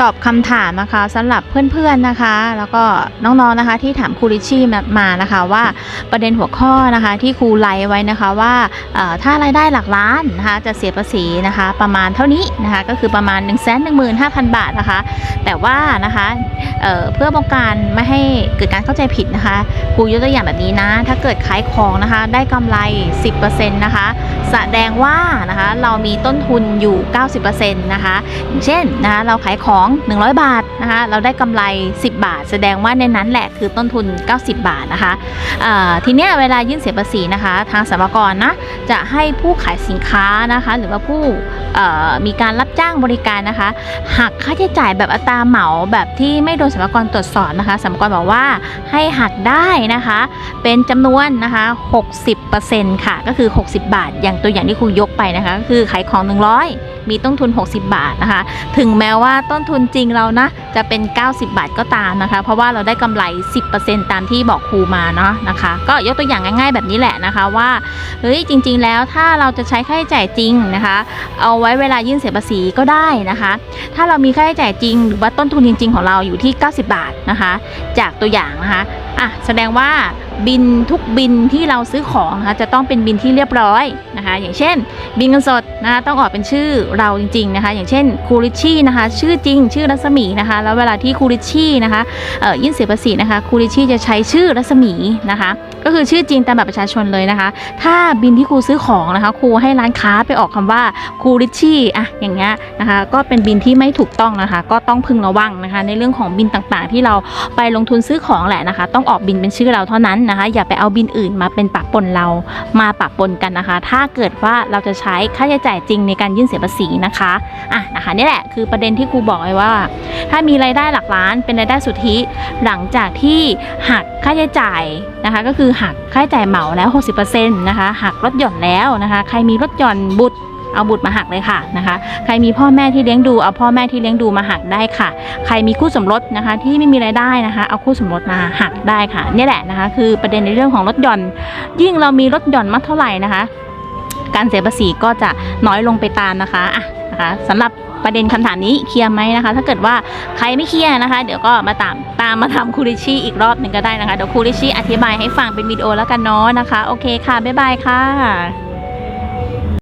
ตอบคำถามนะคะสำหรับเพื่อนๆนะคะ แล้วก็น้องๆนะคะ ที่ถามครูริชี่มานะคะว่าประเด็นหัวข้อนะคะที่ครูไลฟ์ไว้นะคะว่าถ้ารายได้หลักล้านนะคะจะเสียภาษีนะคะประมาณเท่านี้นะคะก็คือประมาณ 1 1 5 0 0 0 บาทนะคะ แต่ว่านะคะเเพื่อป้องกันไม่ให้เกิดการเข้าใจผิดนะคะครูยกตัวอย่างแบบนี้นะ ถ้าเกิดขายของนะคะได้กำไร 10%นะคะแสดงว่านะคะเรามีต้นทุนอยู่ 90%นะคะอย่างเช่นนะคะเราขายของ100 บาทนะคะเราได้กำไร 10 บาท แสดงว่าในนั้นแหละคือต้นทุน 90 บาทนะคะทีเนี้ยเวลายื่นเสียภาษีนะคะ ทางสรรพากรนะจะให้ผู้ขายสินค้านะคะ หรือว่าผู้มีการรับจ้างบริการนะคะหักค่าใช้จ่ายแบบอัตราเหมาแบบที่ไม่โดนสรรพากรตรวจสอบนะคะสรรพากรบอกว่าให้หักได้นะคะ เป็นจำนวนนะคะ 60%ค่ะก็คือ 60 บาท อย่างตัวอย่างที่ครูยกไปนะคะ ก็คือขายของ 100 มีต้นทุน 60 บาทนะคะ ถึงแม้ว่าต้นทุนจริงเรานะจะเป็น 90 บาทก็ตามนะคะ เพราะว่าเราได้กำไร 10%ตามที่บอกครูมาเนาะนะคะ ก็ยกตัวอย่างง่ายๆแบบนี้แหละนะคะว่าเฮ้ยจริง ๆ แล้วถ้าเราจะใช้ค่าใช้จ่ายจริงนะคะ เอาไว้เวลายื่นเสียภาษีก็ได้นะคะ ถ้าเรามีค่าใช้จ่ายจริง หรือว่าต้นทุนจริง ๆ ของเราอยู่ที่ 90 บาทนะคะ จากตัวอย่างนะคะอะแสดงว่า บินทุกบินที่เราซื้อของนะคะจะต้องเป็นบินที่เรียบร้อยนะคะ อย่างเช่น บินเงินสดนะคะต้องออกเป็นชื่อเราจริงๆนะคะ อย่างเช่นคูริชี่นะคะชื่อจริง ชื่อรัศมีนะคะ แล้วเวลาที่คูริชี่นะคะยื่นเสียภาษีนะคะคูริชชี่จะใช้ชื่อรัศมีนะคะก็คือชื่อจริงตามบัตรประชาชนเลยนะคะ ถ้าบินที่ครูซื้อของนะคะครูให้ร้านค้าไปออกคำว่าครูริชชี่อะอย่างเงี้ยนะคะ ก็เป็นบินที่ไม่ถูกต้องนะคะ ก็ต้องพึงระวังนะคะ ในเรื่องของบินต่างๆ ที่เราไปลงทุนซื้อของแหละนะคะ ต้องออกบินเป็นชื่อเราเท่านั้นนะคะ อย่าไปเอาบินอื่นมาเป็นปะปนเรามาปะปนกันนะคะ ถ้าเกิดว่าเราจะใช้ค่าใช้จ่ายจริงในการยื่นเสียภาษีนะคะอะนะคะนี่แหละคือประเด็นที่ครูบอกไว้ว่า ถ้ามีรายได้หลักล้านเป็นรายได้สุทธิหลังจากที่หักค่าใช้จ่ายนะคะก็คือหักค่าใช้จ่ายเหมาแล้ว 60%นะคะหักลดหย่อนแล้วนะคะใครมีลดหย่อนบุตรเอาบุตรมาหักเลยค่ะนะคะใครมีพ่อแม่ที่เลี้ยงดูเอาพ่อแม่ที่เลี้ยงดูมาหักได้ค่ะ ใครมีคู่สมรสนะคะที่ไม่มีรายได้นะคะเอาคู่สมรสมาหักได้ค่ะนี่แหละนะคะคือประเด็นในเรื่องของลดหย่อน ยิ่งเรามีลดหย่อนมากเท่าไหร่นะคะ การเสียภาษีก็จะน้อยลงไปตามนะคะอะนะคะสำหรับ ประเด็นคำถามนี้เคลียร์ไหมนะคะ ถ้าเกิดว่าใครไม่เคลียร์นะคะ เดี๋ยวก็มาตามตามมาทำคูริชิอีกรอบหนึ่งก็ได้นะคะเดี๋ยวคูริชิอธิบายให้ฟังเป็นวิดีโอแล้วกันเนาะนะคะ โอเคค่ะบ๊ายบายค่ะ